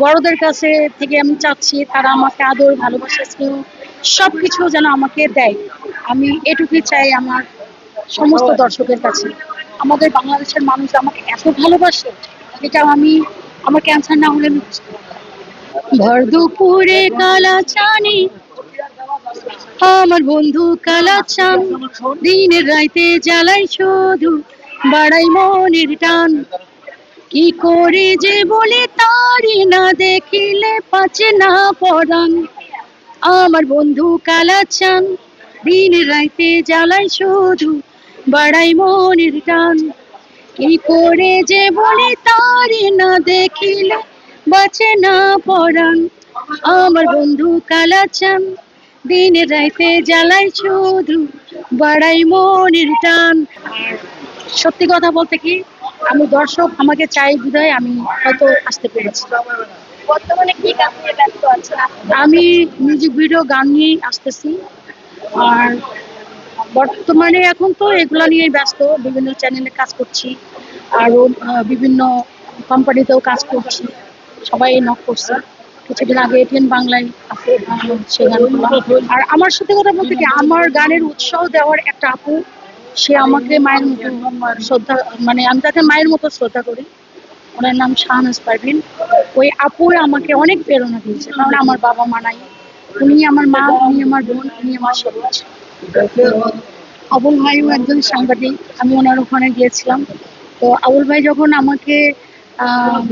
বড়দের কাছে থেকে আমি চাচ্ছি তারা আমাকে আদর, ভালোবাসা, স্নেহ সব কিছু যেন আমাকে দেয়। আমি এটুকুই চাই আমার সমস্ত দর্শকের কাছে। আমাদের বাংলাদেশের মানুষ আমাকে এত ভালোবাসে এটা আমি, আমার ক্যান্সার না হলে। ভর দুপুরে কালা চানি আমার বন্ধু কালা চান দিনের রাইতে জ্বালাই শুধু, বাড়াই মনের টান। কি করে যে বলে তারি না দেখিলে পাচে না পরাণ। আমার বন্ধু কালা চান দিন রাইতে জ্বালাই শুধু বাড়াই মনের টান। কি করে যে বলে তারি না দেখিলে বাঁচে না পরাণ। আমার বন্ধু কালা চান দিন রাইতে জ্বালাই শুধু বাড়াই মনের টান। সত্যি কথা বলতে কি আমি দর্শক আমাকে চাই বিধায় আমি হয়তো আসতে পেরেছি। বর্তমানে কি কাজ নিয়ে ব্যস্ত আছেন? আমি মিউজিক ভিডিও গান নিয়েই আসতেছি। আর বর্তমানে এখন তো এগুলা নিয়েই ব্যস্ত বিভিন্ন চ্যানেলে কাজ করছি। আরও বিভিন্ন কোম্পানিতেও কাজ করছি। সবাই নক করছে। কিছুদিন আগে এটিএন বাংলায় আছে সেই গানগুলো। আর আমার সত্যি কথা বলতে কি আমার গানের উৎসাহ দেওয়ার একটা আপু সে আমাকে মায়ের মতো শ্রদ্ধা মানে আমি তাকে মায়ের মতো শ্রদ্ধা করি। ওনার নাম শাহনাজ পারভিন ওই আপুই আমাকে অনেক প্রেরণা দিয়েছে, কারণ আমার বাবা মা নাই। উনি আমার মা, উনি আমার বোন, উনি আমার সব কিছু। আবুল ভাইও একজন সাংবাদিক, আমি ওনার ওখানে গিয়েছিলাম। তো আবুল ভাই যখন আমাকে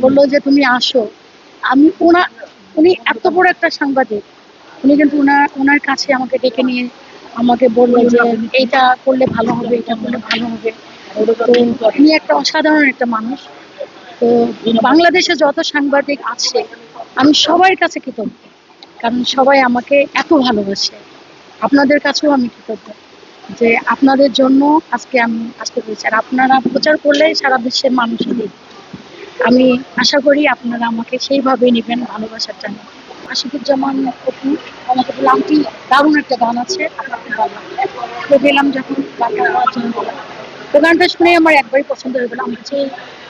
বলল যে তুমি আসো, আমি ওনা, উনি এত বড় একটা সাংবাদিক। উনি কিন্তু ওনার ওনার কাছে আমাকে ডেকে নিয়ে আমাকে বলল যে এইটা করলে ভালো হবে এটা করলে ভালো হবে। তো উনি একটা অসাধারণ একটা মানুষ। তো বাংলাদেশে যত সাংবাদিক আছে, আমি সবার কাছে কৃতজ্ঞ। কারণ সবাই আমাকে এত ভালোবাসে। আপনাদের কাছেও আমি কৃতজ্ঞ যে আপনাদের জন্য আজকে আমি আসতে পেরেছি আর আপনারা প্রচার করলে সারা বিশ্বের দেখবে। আমি আশা করি আপনারা আমাকে সেইভাবেই নেবেন ভালোবাসার জন্য আশিকুজ্জামান অপু আমাকে বললাম কি দারুণ একটা গান আছে তো গেলাম যখন গানটা গাওয়ার জন্য। তো গানটা শুনে আমার একবারই পছন্দ হয়ে গেল। আমি বলছি,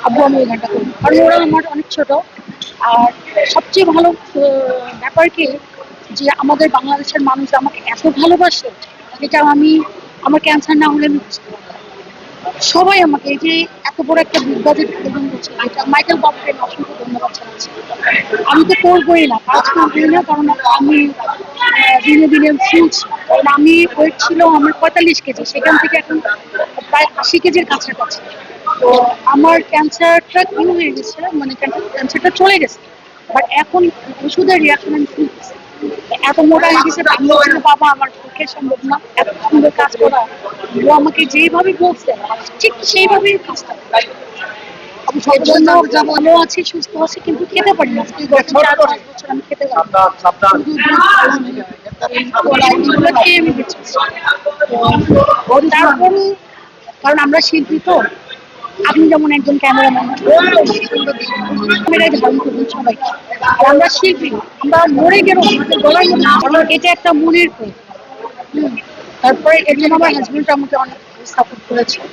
আব্বু, আমি এই গানটা করব। কারণ ওরা আমার অনেক ছোট। আর সবচেয়ে ভালো ব্যাপার কি যে আমাদের বাংলাদেশের মানুষ আমাকে এত ভালোবাসে এটা আমি, আমার ক্যান্সার না হলে আমি সবাই আমাকে এই যে এত বড় একটা বিজ্ঞাপন প্রদান করছে মাইকেল বাবুকে অসংখ্য আমি তো করবোই না, কাজ করবোই না, কারণ আমি দিনে দিনে শুনছি। কারণ আমি ওয়েট ছিল আমার পঁয়তাল্লিশ কেজি, সেখান থেকে এখন প্রায় আশি কেজির কাছাকাছি। তো আমার ক্যান্সারটা কি হয়ে গেছে মানে ক্যান্সারটা চলে গেছে। বাট এখন ওষুধের রিয়াকশন আমি এত মোটা হয়ে গেছে, বাবা, আমার পক্ষে সম্ভব না, এত সুন্দর কাজ করা। ও আমাকে যেইভাবে বলছে, ঠিক সেইভাবেই কাজটা করি। আমি সব জন্য ভালো আছি সুস্থ আছি কিন্তু খেতে পারি না। চার পাঁচ বছর আমি খেতে পারি তারপরে কারণ আমরা শিল্পী তো। আপনি যেমন একজন ক্যামেরাম্যান ক্যামেরায় ধারণ করবেন সবাই। আর আমরা শিল্পী আমরা মরে গেলেও আমাদের গলার মধ্যে এটা একটা মনের হুম। তারপরে এর জন্য আমার হাজবেন্ড আমাকে অনেক সাপোর্ট করেছে।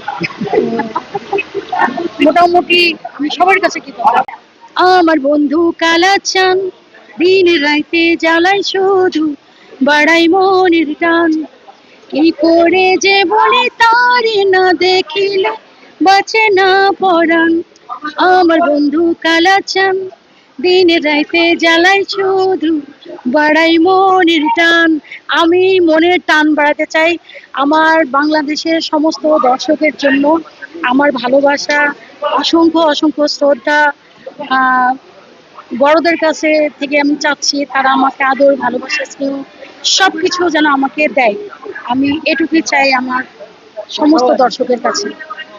মোটামুটি আমি সবার কাছে কি আমার বন্ধু কালা চান দিন রাইতে জ্বালাই শুধু বাড়াই মনের টান। কি করে যে বলে তারি না দেখিলে, বাঁচে না পরাণ। আমার বন্ধু কালা চান দিন রাইতে জ্বালাই শুধু বাড়াই মনের টান। আমি মনের টান বাড়াতে চাই আমার বাংলাদেশের সমস্ত দর্শকের জন্য। আমার ভালোবাসা অসংখ্য অসংখ্য শ্রদ্ধা বড়দের কাছে থেকে আমি চাচ্ছি তারা আমাকে আদর, ভালোবাসা, স্নেহ সব কিছু যেন আমাকে দেয়। আমি এটুকুই চাই আমার সমস্ত দর্শকের কাছে।